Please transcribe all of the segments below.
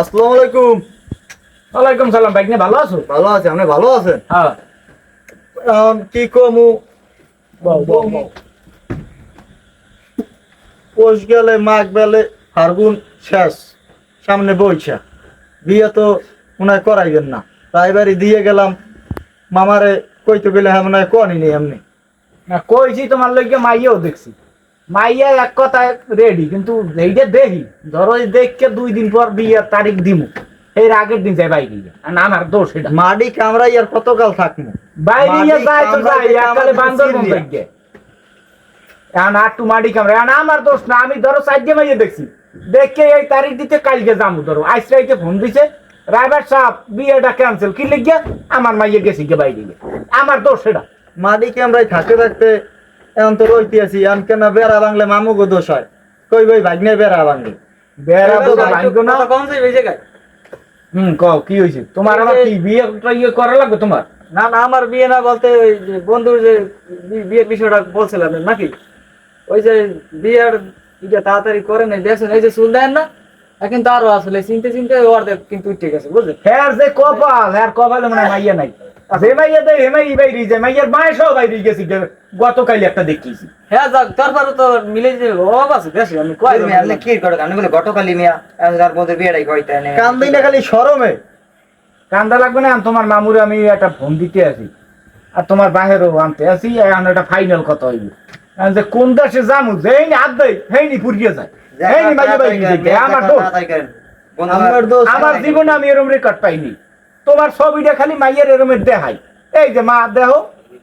আসসালামু আলাইকুম। ওয়ালাইকুম সালাম ভাই ভালো আছো? ভালো আছে আপনি ভালো আছেন? হ্যাঁ। কি কমু? পোষ গেলে মাঘ গেলে ফার্গুন শেষ সামনে বৈশা। বিয়ে তো হয় করাইবেন না। তাই বাড়ি দিয়ে গেলাম মামারে কইতে গেলে হ্যাঁ মনে হয় কনি নি এমনি। না কইছি তোমার লইকে মাইয়াও দেখছি। মাইয়া এক কথায় রেডি কিন্তু এইটা দেখি। ধরো দেখকে দুই দিন পর বিয়ের তারিখ দিমু। এর আগের দিন যাই বাইরে। আর আমার দোষ এটা। মাডি কামড়াই আর কতকাল থাকব বাইরে মাটি তো যাই একালে বান্দর। দেখে এখন মাটি কামড়ে এখন আমার দোষ না আমি ধরো সাইডে মাইয়ে দেখছি। দেখে এই তারিখ দিতে কালকে যাব ধরো। আইসরাইতে ফোন দিছে রাইবার সাহেব বিয়েটা ক্যান্সেল কি লিখে আমার মাইয়ে গেছি গে বাইরে আমার দোষ সেটা মাডি কামড়াই থাকতে থাকতে এখন তো রইতে আছি এখন কেন বেড়া বাংলে মামু গো দোষ হয়? কই বই ভাগ্নে বেড়া বাংলে বেড়া বোঝা ভাঙবো না। কম যাবে এই জায়গায়। হুম কও কি হয়েছে তোমার আমার কি বিয়েটা ইয়ে করা লাগবে তোমার? না না আমার বিয়ে না বলতে ওই যে বন্ধুর যে বিয়ের বিষয়টা বলছিলাম নাকি? ওই যে বিয়ের ইটা তাড়াতাড়ি করে নাই দেখছেন এই যে চুল দেন না এখন কিন্তু আরও আসলে চিনতে চিনতে অর্ধেক কিন্তু ঠিক আছে বুঝলেন? হ্যাঁ যে কপাল হ্যাঁ কপালে মানে মাইয়া নাই। আর হে মাইয়া দেয় হে মাই বাইরে যায় মাইয়ার বয়সও বাইরে গেছি গতকাল একটা দেখিয়েছি। হ্যাঁ যাক তারপরে তো মিলে যে অভাব আছে বেশি আমি কয় তুমি কি করো আপনি বলে গতকালই মিয়া তার মধ্যে বিয়েটাই কইতে নেই। কান্দি না খালি সরমে কান্দা লাগবে না তোমার মামুরে আমি একটা ফোন দিতে আছি আর তোমার বাহেরও আনতে আছি এখন একটা ফাইনাল কথা হইবে যে কোন দেশে যামু যেই নি হাত দেয় সেই নি ফুরিয়ে যায়। নি বাইরে আমার দোষ। আমার দোষ আমার জীবনে আমি এরম রেকর্ড পাইনি। তোমার ছবিটা খালি মাইয়ের এরমের দেখাই। এই যে মা দেহ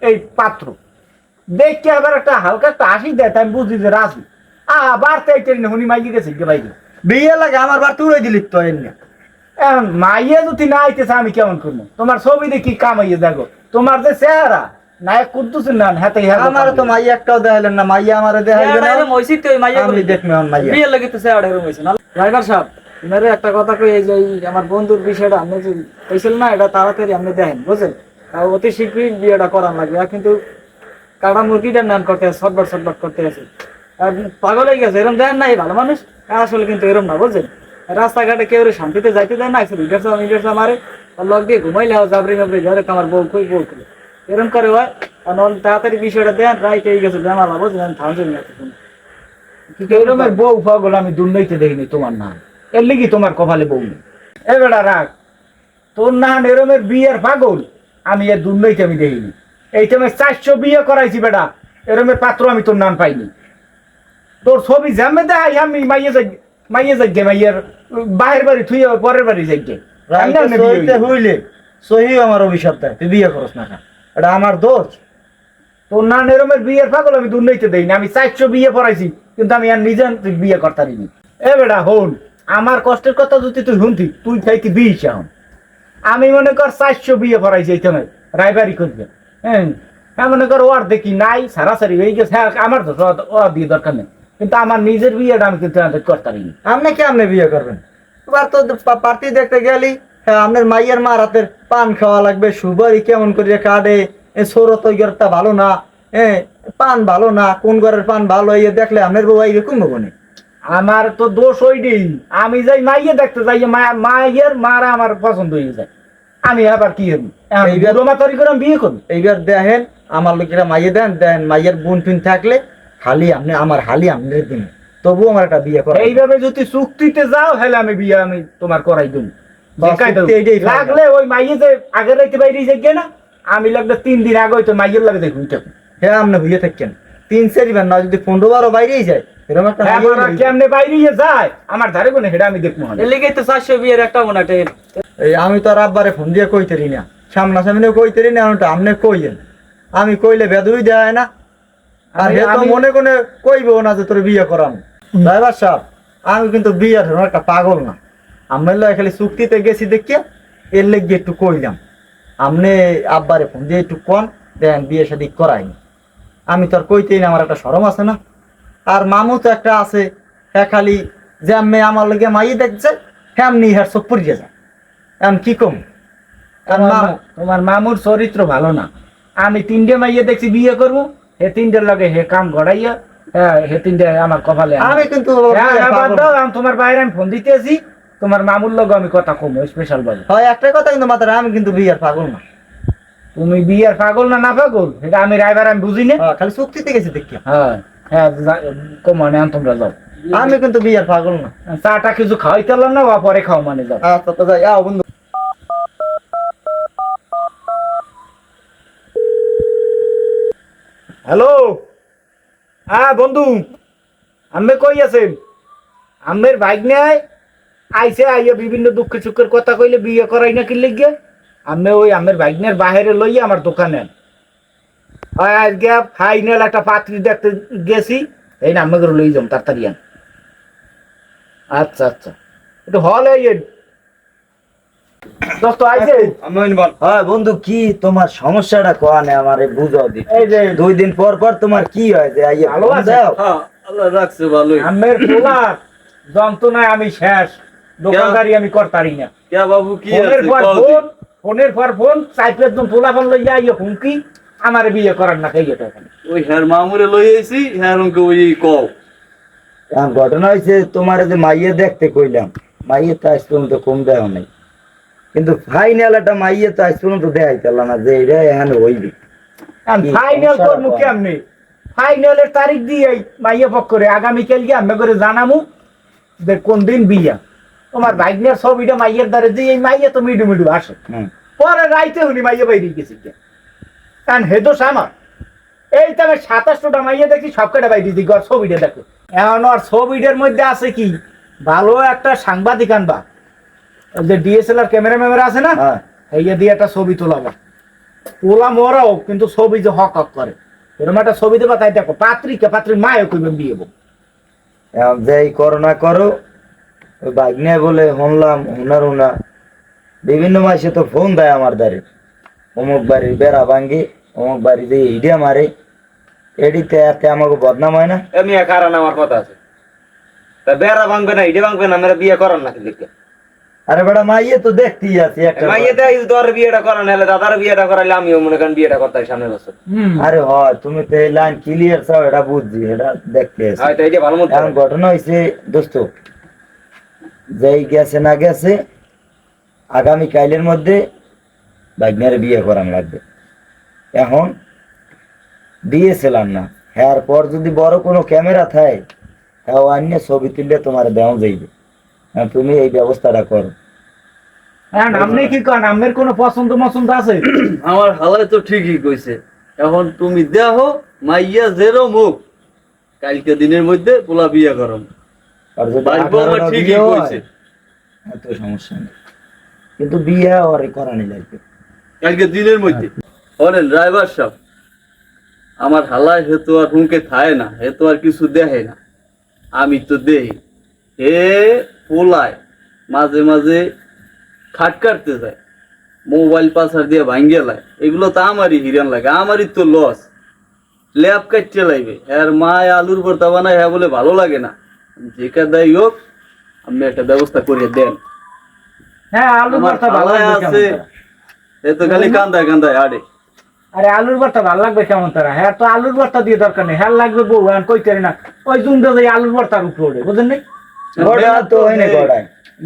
এই পাত্র। দেখকে আবার একটা হালকা একটা হাসি দেয় তাই বুঝি যে রাজি। আবার তাই টেনে হুনি মাইয়ে গেছে গে বাইরে বিয়ে লাগে আমার বার তুলে দিলি তো এমনি এখন মাইয়ে যদি না আইতেছে আমি কেমন করব? তোমার ছবি দেখি কামাইয়ে দেখো। তোমার যে চেহারা নায়ক কুদ্দুসের নাম হাতে আমার তো মাইয়া একটাও দেখাইলেন না মাইয়া আমারে দেখাইবে না। এরম হইছি তো ওই মাইয়া আমি দেখব মাইয়া। বিয়ে লাগে তো স্যার এরম হইছে। না ড্রাইভার সাহেব। আপনারে একটা কথা কই যে আমার বন্ধুর বিষয়টা আপনি যে কইছিল না, এটা তাড়াতাড়ি আপনি দেখেন বুঝছেন? আর অতি শীঘ্রই বিয়েটা করার লাগবে। কিন্তু কাটা মুরগিটা নান করতে আছে সটবট সটবট করতে আছে। আর পাগল হয়ে গেছে, এরম দেন না এই ভালো মানুষ। আসলে কিন্তু এরম না, বুঝছেন? রাস্তাঘাটে কেউ শান্তিতে যাইতে দেয় না একশো লিটার সাম লিটার মারে। আর লগ দিয়ে ঘুমাইলে জাবরি জাবরি ঘরে আমার বউ কই বউ কই? এরম করে হয়। নন তাড়াতাড়ি বিষয়টা দেন, রাইট হয়ে গেছে জানালা বুঝলেন থামছেন না। এরমের বউ পাগল, আমি দুর্নীতি দেখিনি তোমার নাম। এর লিগি তোমার কপালে বউ এ বেটা রাখ তোর না এরমের বিয়ের পাগল আমি এর দুর্নৈতে আমি দেখিনি। এই তুমি চারশো বিয়ে করাইছি বেটা এরমের পাত্র আমি তোর নাম পাইনি। তোর ছবি জামে দেখাই আমি মাইয়ে যাই মাইয়ে যাই গে মাইয়ের বাহির বাড়ি থুই পরের বাড়ি যাই সহিতে হইলে সহি আমার অভিশাপ তুই বিয়ে করস না এটা আমার দোষ। তোর না এরমের বিয়ের পাগল আমি দুর্নৈতে দেইনি। আমি চারশো বিয়ে পড়াইছি কিন্তু আমি আর নিজে বিয়ে করতারিনি এ বেটা হন। আমার কষ্টের কথা যদি তুই শুনতি, তুই চাইতি বিষ এখন আমি মনে কর চারশো বিয়ে পড়াইছি এই সময় রায়বাড়ি করবে হ্যাঁ মনে কর ওর দেখি নাই, সারাসারি হয়ে গেছে হ্যাঁ আমার তো ওর দিয়ে দরকার নেই। কিন্তু আমার নিজের বিয়েটা আমি কিন্তু করতারিনি আপনি কি আপনি বিয়ে করবেন? এবার তো পার্টি দেখতে গেলি হ্যাঁ আপনার মাইয়ের মা রাতের পান খাওয়া লাগবে সুবারি কেমন করে কাটে ওই ঘরটা ভালো না হ্যাঁ পান ভালো না, কোন ঘরের পান ভালো এই দেখলে আপনার বউ এরকম হব না আমার তো দোষ ওইটাই আমি যাই মাইয়ে দেখতে যাই মা- মাইয়ের মারা আমার পছন্দ হয়ে যায়। আমি আবার কি হবি এইবার- মাতারি করে বিয়ে করবি। এইবার দেখেন আমার লোকেরা মাইয়ে দেন দেন মাইয়ের বোন টুন থাকলে হালি আপনি আমার হালি আপনার দিন। তবু আমার একটা বিয়ে করা এইভাবে যদি চুক্তিতে যাও হলে আমি বিয়ে আমি তোমার করাই ফাইনাল। লাগলে ওই মাইয়ে যে আগের রাইতে বাইরে যাই না আমি লাগলে তিন দিন আগে হয়তো মাইয়ের লাগে দেখুন হ্যাঁ আপনি হইয়ে থাকেন তিন চারিবার না যদি পনেরো বারো বাইরেই যায় এরকম একটা মাইয়ে হইলে- কেমনে বাইরে যায়? আমার ধারে কোনে হেটা আমি দেখব তো চারশো বিয়ের একটা মনে এই আমি তো আর আব্বারে ফোন দিয়ে কইতেরি না। সামনাসামনি কইতেরি না আমি আপনি কইয়েন। আমি কইলে বেদুই দেয় না। আর হে তো মনে কোনে কইবো না যে তোর বিয়ে করাম। ড্রাইভার সাহেব আমি কিন্তু বিয়ের একটা পাগল না। আমি লয় খালি চুক্তিতে গেছি দেখিয়া এর লেগে একটু কইলাম। আপনি আব্বারে ফোন দিয়ে একটু কম দেন বিয়ে শাদি করাইনি। আমি তো আর কইতেই না আমার একটা সরম আছে না। আর মামু তো একটা আছে হ্যাঁ খালি যে আমি আমার লগে মাই দেখছে হ্যাঁ আমনি হ্যাঁ চোখ পড়িয়ে যায়। এখন কি কম? তোমার মামুর চরিত্র ভালো না। আমি তিনটে মাইয়ে দেখছি বিয়ে করব হে তিনটের লগে হে কাম গড়াইয়া হ্যাঁ হে তিনটে আমার কপালে আমি কিন্তু হ্যাঁ, হ্যাঁ, তোমার বাইরে আমি ফোন তোমার মামুর লগে আমি কথা কম স্পেশাল ভাবে হয় একটা কথা কিন্তু মাথায় আমি কিন্তু বিয়ার পাগল না। তুমি বিয়ের পাগল না না পাগল? এটা আমি রাইবার আমি বুঝি না। হ্যাঁ, খালি চুক্তিতে গেছি দেখি। হ্যাঁ। হ্যাঁ যা- কমানে আন তোমরা যাও আমি কিন্তু বিয়ার পাগল না চাটা কিছু খাওয়াইতে পারলাম না বা পরে খাও মানে যাও আচ্ছা তো যাই আও বন্ধু হ্যালো হ্যাঁ বন্ধু আমি কই আছেন আমের বাইক নেয় আইসে আইয়া বিভিন্ন দুঃখ সুখের কথা কইলে বিয়ে করাই না কি লিগে আমি ওই আমের বাইকনের বাইরে লইয়া আমার দোকানে হয় আজকে ফাইনাল একটা পাত্রী দেখতে গেছি। এই না আমাকে লই যাম তাড়াতাড়ি আন। আচ্ছা আচ্ছা। একটু হল এই দোস্ত আইছে হ্যাঁ বন্ধু কি তোমার সমস্যাটা কোয়ানে আমারে বুঝাও দি? দুই দিন পর পর তোমার কি হয় যে আইয়ে ভালো আছে? হ্যাঁ আল্লাহ রাখছে ভালোই। আমের পোলা যন্ত্রণায় আমি শেষ। দোকানদারি আমি করতারি না। কে বাবু কি ফোনের পর ফোন ফোনের পর ফোন একদম পোলা ফোন লইয়া ইয়ে হুমকি। আমার বিয়ে করার না খাইয়ে তখন ওই হ্যার মামুরে লই আইছি ওই কও। ঘটনা হয়েছে তোমার যে মাইয়ে দেখতে কইলাম মাইয়ে তো আজ পর্যন্ত কম দেওয়া নাই। কিন্তু ফাইনাল একটা মাইয়ে তো আজ পর্যন্ত দেখাই পেলাম না যে এটা এখানে হইবে। ফাইনাল করব? কেমনি? ফাইনালের তারিখ দিয়ে মাইয়া পক্ষরে আগামীকাল গিয়ে আমি করে জানামু যে কোন দিন বিয়া। তোমার ভাগ্নের ছবিটা মাইয়ের দ্বারে দিয়ে এই মাইয়া তো মিডু মিডু আসে। পরে রাইতে উনি মাইয়া বাইরে গেছি কে কারণ হেদোস আমার। এই তো আমি সাতাশটা মাইয়া দেখি সব কটা দিই আর ছবিটা দেখো। এখন আর ছবিটার মধ্যে আছে কি? ভালো একটা সাংবাদিক আনবা। যে ডিএসএলআর ক্যামেরা ম্যামেরা আছে না? হ্যাঁ। এই দিয়ে একটা ছবি তোলাবা। তোলা মরাও কিন্তু ছবি যে হক হক করে। এরকম একটা ছবি দেবা তাই দেখো পাত্রিকা পাত্রীর মায়ে কইবেন বিয়ে বউ। যে এই করোনা করো নিয়ে বলে শুনলাম হুনার হুনা বিভিন্ন মাসে তো ফোন দেয় আমার দ্বারে। অমুক বাড়ির বেড়া ভাঙ্গি। অমুক বাড়িতে ইডিয়া মারে এডিতে এতে আমাকে বদনাম হয় না? এমনি কারণ আমার কথা আছে। তা বেড়া ভাঙবে না ইডে ভাঙবে না মেরা বিয়ে করার নাকি দেখে আরে বেড়া মাইয়ে তো দেখতেই আছি একটা মাইয়ে দেয় তোর বিয়েটা করান হলে দাদার বিয়েটা করাইলে আমিও মনে করেন বিয়েটা করতে হয় সামনের বছর। আরে হয় তুমি তো এই লাইন ক্লিয়ার চাও এটা বুঝছি এটা দেখতে আছি। হয়তো এই যে ভালো মতো এখন ঘটনা হয়েছে দোস্ত যেই গেছে না গেছে আগামী কাইলের মধ্যে বাগনের বিয়ে করান লাগবে। এখন দিয়েছিলাম না। হ্যার পর যদি বড় কোনো ক্যামেরা থাকে হ্যাঁ অন্য ছবি তুললে তোমার দেওয়া যাইবে। হ্যাঁ, তুমি এই ব্যবস্থাটা করো। হ্যাঁ আপনি কি করেন? আমের কোনো পছন্দ মছন্দ আছে? আমার হালায় তো ঠিকই কইছে। এখন তুমি দেহ মাইয়া জেরো মুখ। কালকে দিনের মধ্যে পোলা বিয়া করম। আর ঠিকই কইছে। এত সমস্যা নেই। কিন্তু বিয়ে ওর করানি লাগবে কালকে দিনের মধ্যে। বলেন ড্রাইভার সাহেব আমার হালায় হেতু আর হুঁকে থায় না হেতু আর কিছু দেহে না। আমি তো দেই হে পোলায় মাঝে মাঝে খাট কাটতে যায় মোবাইল পাসার দিয়ে ভাঙ্গে লায় এগুলো তো আমারই হিরান লাগে আমারই তো লস ল্যাব কাটতে লাগবে এর মা আলুর ভর্তা বানায় হ্যাঁ বলে ভালো লাগে না। যেটা দেয় হোক আপনি একটা ব্যবস্থা করে দেন। হ্যাঁ আমার ভর্তা ভালো আছে। এ তো খালি কান্দায় কান্দায় আড়ে। আরে আলুর ভর্তা ভালো লাগবে কেমন তারা? হ্যাঁ তো আলুর ভর্তা দিয়ে দরকার নেই। হ্যাঁ লাগবে বউ এখন কইতে না। ওই জুন যে আলুর ভর্তার উপরে ওঠে বুঝেন নাই? তো হয়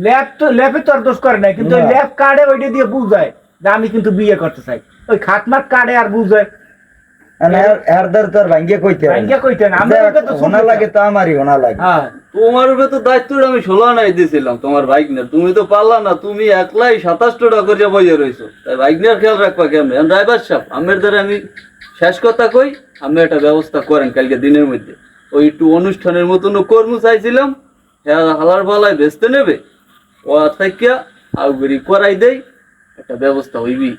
ল্যাব তো ল্যাবে তো আর দোষ করে নাই কিন্তু না। ল্যাব কার্ডে ওইটা দিয়ে বুঝায় যে আমি কিন্তু বিয়ে করতে চাই। ওই খাতমাত কার্ডে আর বুঝায়। তোমার উপরে তো দায়িত্বটা আমি ষোলো নাই দিয়েছিলাম তোমার বাইক তুমি তো পারলা না তুমি একলাই সাতাশ টাকা করে বইয়ে রয়েছো তাই বাইক খেয়াল রাখবা কেমন? ড্রাইভার সাহেব আমের দ্বারা আমি শেষ কথা কই আমি একটা ব্যবস্থা করেন কালকে দিনের মধ্যে। ওই একটু অনুষ্ঠানের মতন কর্ম চাইছিলাম হ্যাঁ হালার পালায় বেচতে নেবে ও থেকে আউগরি করাই দেই একটা ব্যবস্থা হইবি।